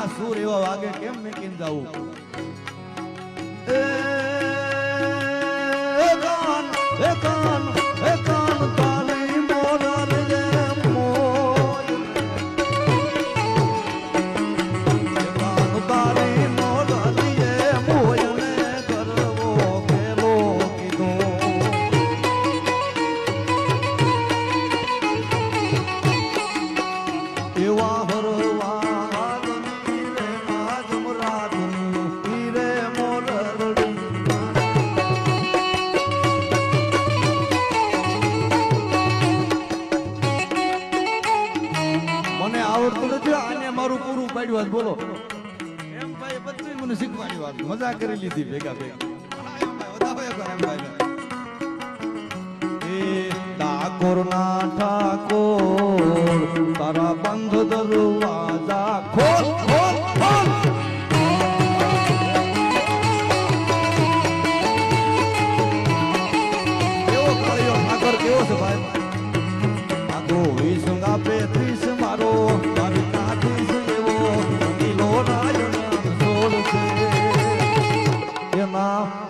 ના સૂર એવા વાગે કેમ મેકીને જાવું એ કોણ એ કોણ આને મારું પૂરું પાડ્યું બોલો. એમ ભાઈ બધું મને શીખવાડી વાત. મજા કરી લીધી ભેગા ભેગા. ઠાકોર ના ઠાકોર, તારા બંધ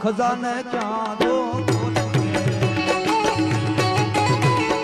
ખજાને ક્યાં જો